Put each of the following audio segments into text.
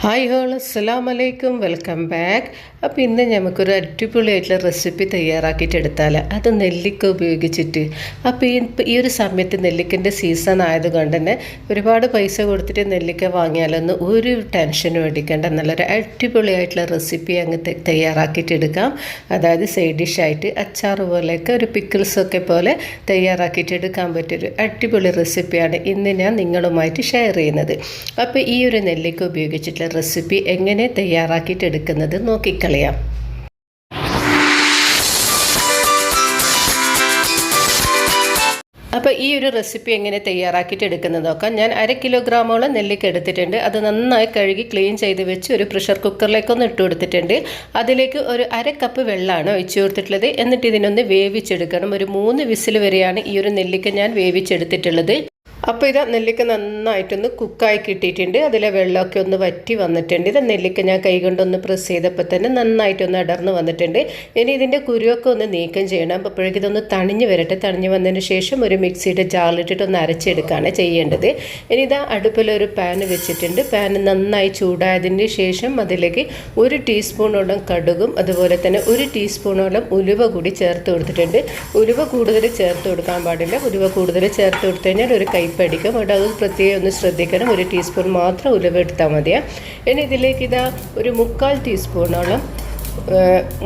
Hi whole അസ്സലാം വലൈക്കും welcome back അപ്പോൾ ഇന്ന് നമുക്കൊരു അടിപൊളിയായിട്ടുള്ള റെസിപ്പി തയ്യാറാക്കിയിട്ട് എടുത്താൽ അത് നെല്ലിക്ക ഉപയോഗിച്ചിട്ട്. അപ്പോൾ ഈ ഒരു സമയത്ത് നെല്ലിക്കന്റെ സീസൺ ആയതുകൊണ്ട് തന്നെ ഒരുപാട് പൈസ കൊടുത്തിട്ട് നെല്ലിക്ക വാങ്ങിയാലൊന്നും ഒരു ടെൻഷനും അടിക്കേണ്ട. നല്ലൊരു അടിപൊളിയായിട്ടുള്ള റെസിപ്പി അങ്ങ് ത- തയ്യാറാക്കിയിട്ട് എടുക്കാം. അതായത് സൈഡ് ഡിഷായിട്ട് അച്ചാർ പോലെയൊക്കെ ഒരു പിക്കിൾസൊക്കെ പോലെ തയ്യാറാക്കിയിട്ട് എടുക്കാൻ പറ്റിയൊരു അടിപൊളി റെസിപ്പിയാണ് ഇന്ന് ഞാൻ നിങ്ങളുമായിട്ട് ഷെയർ ചെയ്യുന്നത്. അപ്പോൾ ഈ ഒരു നെല്ലിക്ക ഉപയോഗിച്ചിട്ടുള്ള റെസിപ്പി എങ്ങനെ തയ്യാറാക്കിയിട്ട് എടുക്കുന്നത് നോക്കിക്കളയാം. അപ്പോൾ ഈ ഒരു റെസിപ്പി എങ്ങനെ തയ്യാറാക്കിയിട്ട് എടുക്കുന്നത് നോക്കാം ഞാൻ അര കിലോഗ്രാമോളം നെല്ലിക്ക എടുത്തിട്ടുണ്ട്. അത് നന്നായി കഴുകി ക്ലീൻ ചെയ്ത് വെച്ച് ഒരു പ്രഷർ കുക്കറിലേക്കൊന്ന് ഇട്ട് കൊടുത്തിട്ടുണ്ട്. അതിലേക്ക് ഒരു അര കപ്പ് വെള്ളമാണ് ഒഴിച്ചു കൊടുത്തിട്ടുള്ളത്. എന്നിട്ട് ഇതിനൊന്ന് വേവിച്ചെടുക്കണം. ഒരു മൂന്ന് വിസിൽ വരെയാണ് ഈ ഒരു നെല്ലിക്ക ഞാൻ വേവിച്ചെടുത്തിട്ടുള്ളത്. അപ്പോൾ ഇത് നെല്ലിക്ക നന്നായിട്ടൊന്ന് കുക്കായി കിട്ടിയിട്ടുണ്ട്. അതിലെ വെള്ളമൊക്കെ ഒന്ന് വറ്റി വന്നിട്ടുണ്ട്. ഇത് നെല്ലിക്ക ഞാൻ കൈകൊണ്ടൊന്ന് പ്രസ് ചെയ്തപ്പോൾ തന്നെ നന്നായിട്ടൊന്ന് അടർന്ന് വന്നിട്ടുണ്ട്. ഇനി ഇതിന്റെ കുരുവൊക്കെ ഒന്ന് നീക്കം ചെയ്യണം. അപ്പോഴേക്കും ഇതൊന്ന് തണിഞ്ഞ് വരട്ടെ. തണിഞ്ഞ് വന്നതിന് ശേഷം ഒരു മിക്സിയുടെ ജാറിലിട്ടിട്ട് ഒന്ന് അരച്ചെടുക്കുകയാണ് ചെയ്യേണ്ടത്. ഇനി ഇതാ അടുപ്പിലൊരു പാൻ വെച്ചിട്ടുണ്ട്. പാൻ നന്നായി ചൂടായതിന് ശേഷം അതിലേക്ക് ഒരു ടീസ്പൂണോളം കടുകും അതുപോലെ തന്നെ ഒരു ടീസ്പൂണോളം ഉലുവ കൂടി ചേർത്ത് കൊടുത്തിട്ടുണ്ട്. ഉലുവ കൂടുതൽ ചേർത്ത് കൊടുക്കാൻ പാടില്ല. ഉലുവ കൂടുതൽ ചേർത്ത് കൊടുത്തു കഴിഞ്ഞാൽ ഒരു കൈപ്പടിക്കും. അവിടെ അത് പ്രത്യേകം ഒന്ന് ശ്രദ്ധിക്കണം. ഒരു ടീസ്പൂൺ മാത്രം ഉലുവ എടുത്താൽ മതിയാണ് ഇനി ഇതിലേക്ക് ഇതാ ഒരു മുക്കാൽ ടീസ്പൂണോളം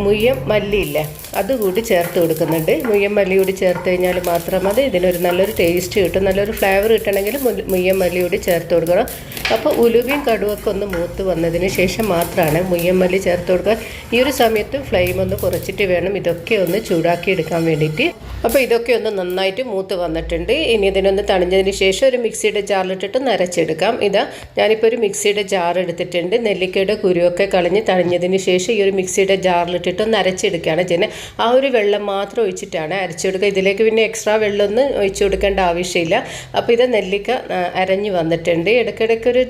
മുയ്യം മല്ലിയില്ലേ അതുകൂടി ചേർത്ത് കൊടുക്കുന്നുണ്ട്. മുയ്യം മല്ലി കൂടി ചേർത്ത് കഴിഞ്ഞാൽ മാത്രം മതി. ഇതിനൊരു നല്ലൊരു ടേസ്റ്റ് കിട്ടും. നല്ലൊരു ഫ്ലേവർ കിട്ടണമെങ്കിൽ മുയ്യം മല്ലി കൂടി ചേർത്ത് കൊടുക്കണം. അപ്പോൾ ഉലുവയും കടുവൊക്കെ ഒന്ന് മൂത്ത് വന്നതിന് ശേഷം മാത്രമാണ് മുയ്യം മല്ലി ചേർത്ത് കൊടുക്കുക. ഈ ഒരു സമയത്ത് ഫ്ലെയിം ഒന്ന് കുറച്ചിട്ട് വേണം ഇതൊക്കെ ഒന്ന് ചൂടാക്കി എടുക്കാൻ വേണ്ടിയിട്ട്. അപ്പോൾ ഇതൊക്കെ ഒന്ന് നന്നായിട്ട് മൂത്ത് വന്നിട്ടുണ്ട്. ഇനി ഇതിനൊന്ന് തണിഞ്ഞതിന് ശേഷം ഒരു മിക്സിയുടെ ജാറിലിട്ടിട്ട് നരച്ചെടുക്കാം. ഇതാ ഞാനിപ്പോൾ ഒരു മിക്സിയുടെ ജാർ എടുത്തിട്ടുണ്ട്. നെല്ലിക്കയുടെ കുരുവൊക്കെ കളഞ്ഞ് തണിഞ്ഞതിന് ശേഷം ഈ ഒരു മിക്സിയുടെ ജാറിലിട്ടിട്ട് ഒന്ന് അരച്ചെടുക്കുകയാണ് ചെയ്യുന്നത്. ആ ഒരു വെള്ളം മാത്രം ഒഴിച്ചിട്ടാണ് അരച്ചെടുക്കുക. ഇതിലേക്ക് പിന്നെ എക്സ്ട്രാ വെള്ളമൊന്നും ഒഴിച്ചു കൊടുക്കേണ്ട ആവശ്യമില്ല. അപ്പോൾ ഇത് നെല്ലിക്ക അരഞ്ഞു വന്നിട്ടുണ്ട്. ഇടയ്ക്കിടയ്ക്ക് ഒരു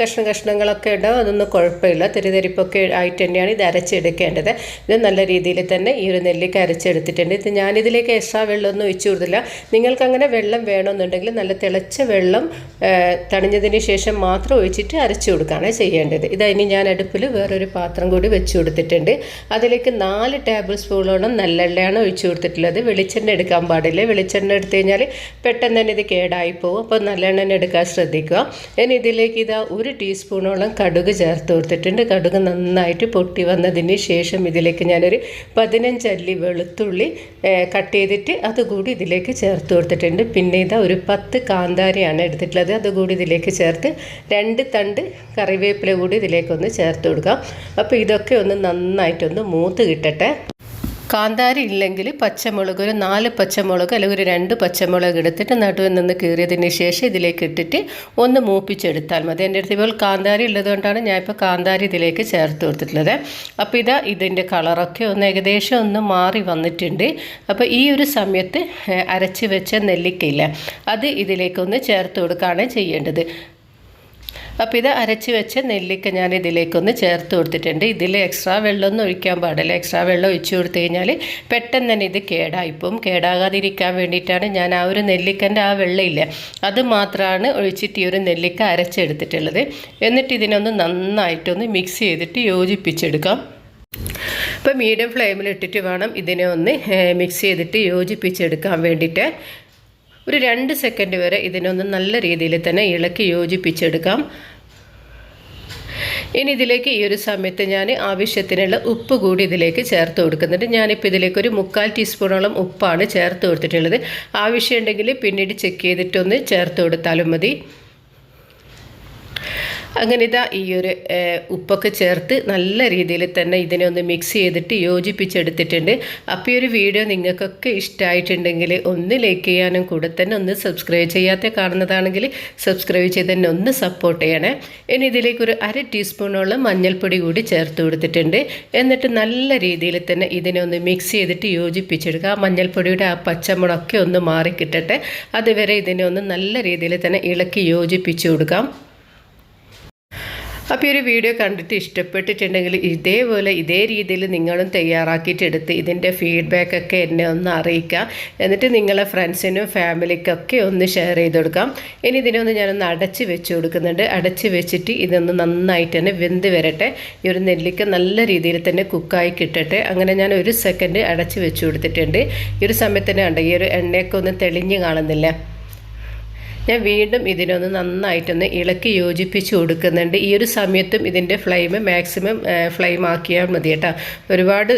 കഷ്ണ കഷ്ണങ്ങളൊക്കെ ഉണ്ടാവും. അതൊന്നും കുഴപ്പമില്ല. തെരുതെരിപ്പൊക്കെ ആയിട്ട് തന്നെയാണ് ഇത് അരച്ചെടുക്കേണ്ടത്. ഇത് നല്ല രീതിയിൽ തന്നെ ഈ ഒരു നെല്ലിക്ക അരച്ചെടുത്തിട്ടുണ്ട്. ഇത് ഞാനിതിലേക്ക് എക്സ്ട്രാ വെള്ളമൊന്നും ഒഴിച്ചു കൊടുത്തില്ല. നിങ്ങൾക്ക് അങ്ങനെ വെള്ളം വേണമെന്നുണ്ടെങ്കിൽ നല്ല തിളച്ച വെള്ളം തണിഞ്ഞതിന് ശേഷം മാത്രം ഒഴിച്ചിട്ട് അരച്ചു കൊടുക്കുകയാണ് ചെയ്യേണ്ടത്. ഇനി ഞാൻ അടുപ്പിൽ വേറൊരു പാത്രം കൂടി വെച്ച് കൊടുത്തിട്ടുണ്ട്. അതിലേക്ക് നാല് ടേബിൾ സ്പൂണോളം നല്ലെണ്ണയാണ് ഒഴിച്ചു കൊടുത്തിട്ടുള്ളത്. വെളിച്ചെണ്ണ എടുക്കാൻ പാടില്ല. വെളിച്ചെണ്ണ എടുത്തു കഴിഞ്ഞാൽ പെട്ടെന്ന് തന്നെ ഇത് കേടായി പോകും. അപ്പോൾ നല്ലെണ്ണ തന്നെ എടുക്കാൻ ശ്രദ്ധിക്കുക. ഇനി ഇതിലേക്ക് ഇതാ ഒരു ടീസ്പൂണോളം കടുക് ചേർത്ത് കൊടുത്തിട്ടുണ്ട്. കടുക് നന്നായിട്ട് പൊട്ടി വന്നതിന് ശേഷം ഇതിലേക്ക് ഞാനൊരു പതിനഞ്ചല്ലി വെളുത്തുള്ളി കട്ട് ചെയ്തിട്ട് അതുകൂടി ഇതിലേക്ക് ചേർത്ത് കൊടുത്തിട്ടുണ്ട്. പിന്നെ ഇതാ ഒരു പത്ത് കാന്താരിയാണ് എടുത്തിട്ടുള്ളത്. അതുകൂടി ഇതിലേക്ക് ചേർത്ത് രണ്ട് തണ്ട് കറിവേപ്പില കൂടി ഇതിലേക്കൊന്ന് ചേർത്ത് കൊടുക്കാം. അപ്പോൾ ഇതൊക്കെ ഒന്ന് നന്നായിട്ടൊന്ന് മൂത്ത് കിട്ടട്ടെ. കാന്താരി ഇല്ലെങ്കിൽ പച്ചമുളക് ഒരു നാല് പച്ചമുളക് അല്ലെങ്കിൽ ഒരു രണ്ട് പച്ചമുളക് എടുത്തിട്ട് നടുവിൽ നിന്ന് കീറിയതിന് ശേഷം ഇതിലേക്ക് ഇട്ടിട്ട് ഒന്ന് മൂപ്പിച്ചെടുത്താൽ മതി. എന്റെ അടുത്ത് ഇപ്പോൾ കാന്താരി ഉള്ളതുകൊണ്ടാണ് ഞാൻ ഇപ്പോൾ കാന്താരി ഇതിലേക്ക് ചേർത്ത് കൊടുത്തിട്ടുള്ളത്. അപ്പോൾ ഇതാ ഇതിന്റെ കളറൊക്കെ ഒന്ന് ഏകദേശം ഒന്ന് മാറി വന്നിട്ടുണ്ട്. അപ്പോൾ ഈ ഒരു സമയത്ത് അരച്ച് വെച്ച നെല്ലിക്കയില്ല അത് ഇതിലേക്കൊന്ന് ചേർത്ത് കൊടുക്കുകയാണ് ചെയ്യേണ്ടത്. അപ്പോൾ ഇത് അരച്ച് വെച്ച നെല്ലിക്ക ഞാൻ ഇതിലേക്കൊന്ന് ചേർത്ത് കൊടുത്തിട്ടുണ്ട്. ഇതിൽ എക്സ്ട്രാ വെള്ളമൊന്നും ഒഴിക്കാൻ പാടില്ല. എക്സ്ട്രാ വെള്ളം ഒഴിച്ചു കൊടുത്തു കഴിഞ്ഞാൽ പെട്ടെന്ന് തന്നെ ഇത് കേടായിപ്പോവും. കേടാകാതിരിക്കാൻ വേണ്ടിയിട്ടാണ് ഞാൻ ആ ഒരു നെല്ലിക്കന്റെ ആ വെള്ളമില്ല അത് മാത്രമാണ് ഒഴിച്ചിട്ട് ഈ ഒരു നെല്ലിക്ക അരച്ചെടുത്തിട്ടുള്ളത്. എന്നിട്ട് ഇതിനൊന്ന് നന്നായിട്ടൊന്ന് മിക്സ് ചെയ്തിട്ട് യോജിപ്പിച്ചെടുക്കാം. അപ്പോൾ മീഡിയം ഫ്ലെയിമിൽ ഇട്ടിട്ട് വേണം ഇതിനെ ഒന്ന് മിക്സ് ചെയ്തിട്ട് യോജിപ്പിച്ചെടുക്കാൻ വേണ്ടിയിട്ട്. ഒരു രണ്ട് സെക്കൻഡ് വരെ ഇതിനൊന്ന് നല്ല രീതിയിൽ തന്നെ ഇളക്കി യോജിപ്പിച്ചെടുക്കാം. ഇനി ഇതിലേക്ക് ഈ ഒരു സമയത്ത് ഞാൻ ആവശ്യത്തിനുള്ള ഉപ്പ് കൂടി ഇതിലേക്ക് ചേർത്ത് കൊടുക്കുന്നുണ്ട്. ഞാനിപ്പോൾ ഇതിലേക്ക് ഒരു മുക്കാൽ ടീസ്പൂണോളം ഉപ്പാണ് ചേർത്ത് കൊടുത്തിട്ടുള്ളത്. ആവശ്യമുണ്ടെങ്കിൽ പിന്നീട് ചെക്ക് ചെയ്തിട്ടൊന്ന് ചേർത്ത് കൊടുത്താലും മതി. അങ്ങനെ ഇതാ ഈ ഒരു ഉപ്പൊക്കെ ചേർത്ത് നല്ല രീതിയിൽ തന്നെ ഇതിനെ ഒന്ന് മിക്സ് ചെയ്തിട്ട് യോജിപ്പിച്ചെടുത്തിട്ടുണ്ട്. അപ്പോൾ ഈ ഒരു വീഡിയോ നിങ്ങൾക്കൊക്കെ ഇഷ്ടമായിട്ടുണ്ടെങ്കിൽ ഒന്ന് ലൈക്ക് ചെയ്യാനും കൂടെ തന്നെ ഒന്ന് സബ്സ്ക്രൈബ് ചെയ്യാത്ത കാണുന്നതാണെങ്കിൽ സബ്സ്ക്രൈബ് ചെയ്ത് തന്നെ ഒന്ന് സപ്പോർട്ട് ചെയ്യണേ. ഇനി ഇതിലേക്ക് ഒരു അര ടീസ്പൂണോളം മഞ്ഞൾപ്പൊടി കൂടി ചേർത്ത് കൊടുത്തിട്ടുണ്ട്. എന്നിട്ട് നല്ല രീതിയിൽ തന്നെ ഇതിനെ ഒന്ന് മിക്സ് ചെയ്തിട്ട് യോജിപ്പിച്ചെടുക്കുക. ആ മഞ്ഞൾപ്പൊടിയുടെ ആ പച്ചമുളകൊക്കെ ഒന്ന് മാറി അതുവരെ ഇതിനെ ഒന്ന് നല്ല രീതിയിൽ തന്നെ ഇളക്കി യോജിപ്പിച്ചു കൊടുക്കാം. അപ്പോൾ ഈ ഒരു വീഡിയോ കണ്ടിട്ട് ഇഷ്ടപ്പെട്ടിട്ടുണ്ടെങ്കിൽ ഇതേപോലെ ഇതേ രീതിയിൽ നിങ്ങളും തയ്യാറാക്കിയിട്ടെടുത്ത് ഇതിന്റെ ഫീഡ്ബാക്കൊക്കെ എന്നെ ഒന്ന് അറിയിക്കുക. എന്നിട്ട് നിങ്ങളെ ഫ്രണ്ട്സിനും ഫാമിലിക്കൊക്കെ ഒന്ന് ഷെയർ ചെയ്ത് കൊടുക്കാം. ഇനി ഇതിനൊന്ന് ഞാനൊന്ന് അടച്ച് വെച്ച് കൊടുക്കുന്നുണ്ട്. അടച്ച് വെച്ചിട്ട് ഇതൊന്ന് നന്നായിട്ട് തന്നെ വെന്ത് വരട്ടെ. ഈ ഒരു നെല്ലിക്ക നല്ല രീതിയിൽ തന്നെ കുക്കായി കിട്ടട്ടെ. അങ്ങനെ ഞാൻ ഒരു സെക്കൻഡ് അടച്ച് വെച്ച് കൊടുത്തിട്ടുണ്ട്. ഈ ഒരു സമയത്ത് തന്നെ ഉണ്ട് ഈ ഒരു എണ്ണയൊക്കെ ഒന്ന് തെളിഞ്ഞ് കാണുന്നില്ല? ഞാൻ വീണ്ടും ഇതിനൊന്ന് നന്നായിട്ടൊന്ന് ഇളക്കി യോജിപ്പിച്ച് കൊടുക്കുന്നുണ്ട്. ഈ ഒരു സമയത്തും ഇതിന്റെ ഫ്ലെയിം മാക്സിമം ഫ്ലെയിം ആക്കിയാൽ മതി കേട്ടോ. ഒരുപാട്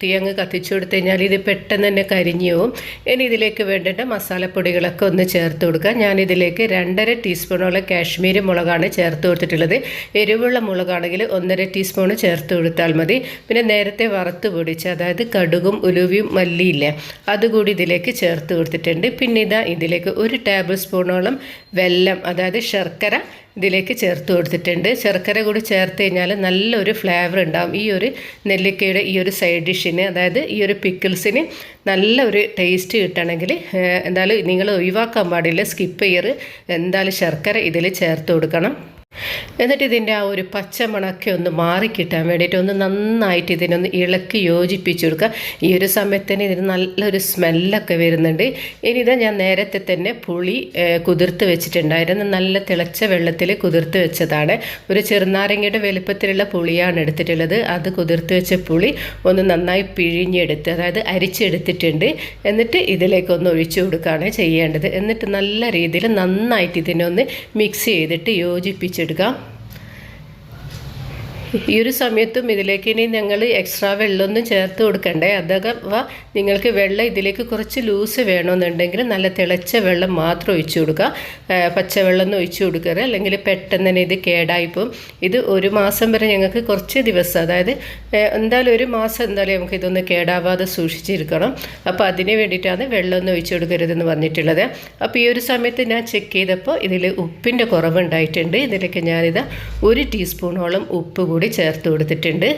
തീയങ്ങ് കത്തിച്ചു കൊടുത്തു കഴിഞ്ഞാൽ ഇത് പെട്ടെന്ന് തന്നെ കരിഞ്ഞു പോവും. ഇനി ഇതിലേക്ക് വേണ്ടിയിട്ട് മസാലപ്പൊടികളൊക്കെ ഒന്ന് ചേർത്ത് കൊടുക്കുക. ഞാനിതിലേക്ക് രണ്ടര ടീസ്പൂണോളം കാശ്മീരി മുളകാണ് ചേർത്ത് കൊടുത്തിട്ടുള്ളത്. എരിവുള്ള മുളകാണെങ്കിൽ ഒന്നര ടീസ്പൂൺ ചേർത്ത് കൊടുത്താൽ മതി. പിന്നെ നേരത്തെ വറുത്ത് പൊടിച്ച് അതായത് കടുകും ഉലുവിയും മല്ലിയില്ലേ അതുകൂടി ഇതിലേക്ക് ചേർത്ത് കൊടുത്തിട്ടുണ്ട്. പിന്നെ ഇതാ ഇതിലേക്ക് ഒരു ടേബിൾ സ്പൂൺ സ്പൂണോളം വെല്ലം അതായത് ശർക്കര ഇതിലേക്ക് ചേർത്ത് കൊടുത്തിട്ടുണ്ട്. ശർക്കര കൂടി ചേർത്ത് കഴിഞ്ഞാൽ നല്ലൊരു ഫ്ലേവർ ഉണ്ടാകും ഈ ഒരു നെല്ലിക്കയുടെ ഈ ഒരു സൈഡ് ഡിഷിന് അതായത് ഈ ഒരു പിക്കിൾസിന് നല്ല ഒരു ടേസ്റ്റ് കിട്ടണമെങ്കിൽ എന്തായാലും നിങ്ങൾ ഒഴിവാക്കാൻ പാടില്ല. സ്കിപ്പ് ചെയ്യറ്. എന്തായാലും ശർക്കര ഇതിൽ ചേർത്ത് കൊടുക്കണം. എന്നിട്ട് ഇതിന്റെ ആ ഒരു പച്ചമണക്കെ ഒന്ന് മാറിക്കിട്ടാൻ വേണ്ടിയിട്ട് ഒന്ന് നന്നായിട്ട് ഇതിനൊന്ന് ഇളക്കി യോജിപ്പിച്ചു കൊടുക്കുക. ഈ ഒരു സമയത്തിന് ഇതിന് നല്ലൊരു സ്മെല്ലൊക്കെ വരുന്നുണ്ട്. ഇനി ഇതാ ഞാൻ നേരത്തെ തന്നെ പുളി കുതിർത്ത് വെച്ചിട്ടുണ്ടായിരുന്നു. നല്ല തിളച്ച വെള്ളത്തിൽ കുതിർത്ത് വെച്ചതാണ്. ഒരു ചെറുനാരങ്ങയുടെ വലുപ്പത്തിലുള്ള പുളിയാണ് എടുത്തിട്ടുള്ളത്. അത് കുതിർത്ത് വെച്ച പുളി ഒന്ന് നന്നായി പിഴിഞ്ഞെടുത്ത് അതായത് അരിച്ചെടുത്തിട്ടുണ്ട്. എന്നിട്ട് ഇതിലേക്കൊന്ന് ഒഴിച്ചു കൊടുക്കുകയാണ് ചെയ്യേണ്ടത്. എന്നിട്ട് നല്ല രീതിയിൽ നന്നായിട്ട് ഇതിനൊന്ന് മിക്സ് ചെയ്തിട്ട് യോജിപ്പിച്ചെടുക്കാം ഈ ഒരു സമയത്തും ഇതിലേക്ക് ഇനി ഞങ്ങൾ എക്സ്ട്രാ വെള്ളമൊന്നും ചേർത്ത് കൊടുക്കണ്ടേ? അഥവാ നിങ്ങൾക്ക് വെള്ളം ഇതിലേക്ക് കുറച്ച് ലൂസ് വേണമെന്നുണ്ടെങ്കിൽ നല്ല തിളച്ച വെള്ളം മാത്രം ഒഴിച്ചു കൊടുക്കുക. പച്ചവെള്ളം ഒന്നും ഒഴിച്ചു കൊടുക്കരുത്. അല്ലെങ്കിൽ പെട്ടെന്ന് തന്നെ ഇത് കേടായിപ്പോവും ഇത് ഒരു മാസം വരെ ഞങ്ങൾക്ക് കുറച്ച് ദിവസം അതായത് എന്തായാലും ഒരു മാസം എന്തായാലും നമുക്ക് ഇതൊന്ന് കേടാവാതെ സൂക്ഷിച്ചിരിക്കണം. അപ്പോൾ അതിന് വേണ്ടിയിട്ടാണ് വെള്ളമൊന്നും ഒഴിച്ചു കൊടുക്കരുതെന്ന് പറഞ്ഞിട്ടുള്ളത്. അപ്പോൾ ഈ ഒരു സമയത്ത് ഞാൻ ചെക്ക് ചെയ്തപ്പോൾ ഇതിൽ ഉപ്പിന്റെ കുറവുണ്ടായിട്ടുണ്ട്. ഇതിലേക്ക് ഞാനിത് ഒരു ടീസ്പൂണോളം ഉപ്പ് കൂടി കൂടി ചേർത്ത് കൊടുത്തിട്ടുണ്ട്.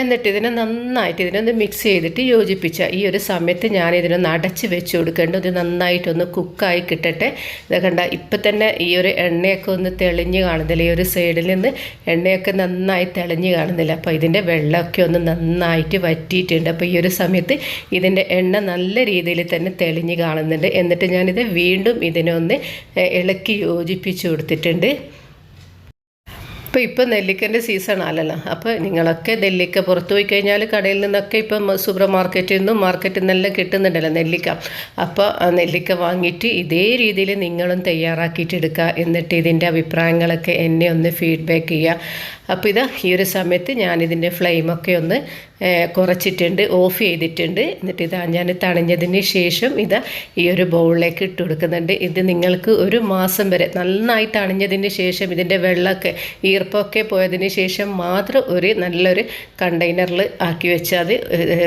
എന്നിട്ട് ഇതിനെ നന്നായിട്ട് ഇതിനൊന്ന് മിക്സ് ചെയ്തിട്ട് യോജിപ്പിച്ച ഈ ഒരു സമയത്ത് ഞാൻ ഇതിനൊന്ന് അടച്ച് വെച്ച് കൊടുക്കേണ്ടത് ഇത് നന്നായിട്ടൊന്ന് കുക്കായി കിട്ടട്ടെ. ഇത് കണ്ട ഇപ്പം തന്നെ ഈ ഒരു എണ്ണയൊക്കെ ഒന്ന് തെളിഞ്ഞ് കാണുന്നില്ല. ഈ ഒരു സൈഡിൽ നിന്ന് എണ്ണയൊക്കെ നന്നായി തെളിഞ്ഞ് കാണുന്നില്ല. അപ്പോൾ ഇതിന്റെ വെള്ളമൊക്കെ ഒന്ന് നന്നായിട്ട് വറ്റിയിട്ടുണ്ട്. അപ്പോൾ ഈ ഒരു സമയത്ത് ഇതിന്റെ എണ്ണ നല്ല രീതിയിൽ തന്നെ തെളിഞ്ഞ് കാണുന്നുണ്ട്. എന്നിട്ട് ഞാനിത് വീണ്ടും ഇതിനൊന്ന് ഇളക്കി യോജിപ്പിച്ച് കൊടുത്തിട്ടുണ്ട്. ഇപ്പോൾ ഇപ്പോൾ നെല്ലിക്കന്റെ സീസൺ ആണല്ലോ. അപ്പോൾ നിങ്ങളൊക്കെ നെല്ലിക്ക പുറത്തു പോയി കഴിഞ്ഞാൽ കടയിൽ നിന്നൊക്കെ ഇപ്പം സൂപ്പർ മാർക്കറ്റിൽ നിന്നും മാർക്കറ്റിൽ നിന്നെല്ലാം കിട്ടുന്നുണ്ടല്ലോ നെല്ലിക്ക. അപ്പോൾ ആ നെല്ലിക്ക വാങ്ങിയിട്ട് ഇതേ രീതിയിൽ നിങ്ങളും തയ്യാറാക്കിയിട്ട് എടുക്കുക എന്നിട്ട് ഇതിന്റെ അഭിപ്രായങ്ങളൊക്കെ എന്നെ ഒന്ന് ഫീഡ്ബാക്ക് ചെയ്യുക. അപ്പോൾ ഇതാ ഈ ഒരു സമയത്ത് ഞാനിതിന്റെ ഫ്ലെയിമൊക്കെ ഒന്ന് കുറച്ചിട്ടുണ്ട് ഓഫ് ചെയ്തിട്ടുണ്ട്. എന്നിട്ട് ഇതാ ഞാൻ തണിഞ്ഞതിന് ശേഷം ഇത് ഈ ഒരു ബൗളിലേക്ക് ഇട്ട് കൊടുക്കുന്നുണ്ട്. ഇത് നിങ്ങൾക്ക് ഒരു മാസം വരെ നന്നായി തണിഞ്ഞതിന് ശേഷം ഇതിന്റെ വെള്ളമൊക്കെ ഈർപ്പമൊക്കെ പോയതിന് ശേഷം മാത്രം ഒരു നല്ലൊരു കണ്ടെയ്നറിൽ ആക്കി വെച്ചാൽ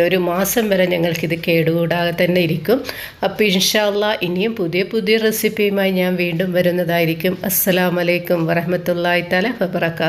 ഒരു മാസം വരെ ഞങ്ങൾക്കിത് കേടുകൂടാതെ തന്നെ ഇരിക്കും. അപ്പോൾ ഇൻഷാല്ല ഇനിയും പുതിയ പുതിയ റെസിപ്പിയുമായി ഞാൻ വീണ്ടും വരുന്നതായിരിക്കും. അസ്സലാമലൈക്കും വറഹമത്തല്ലാ തല വബർക്കാത്തു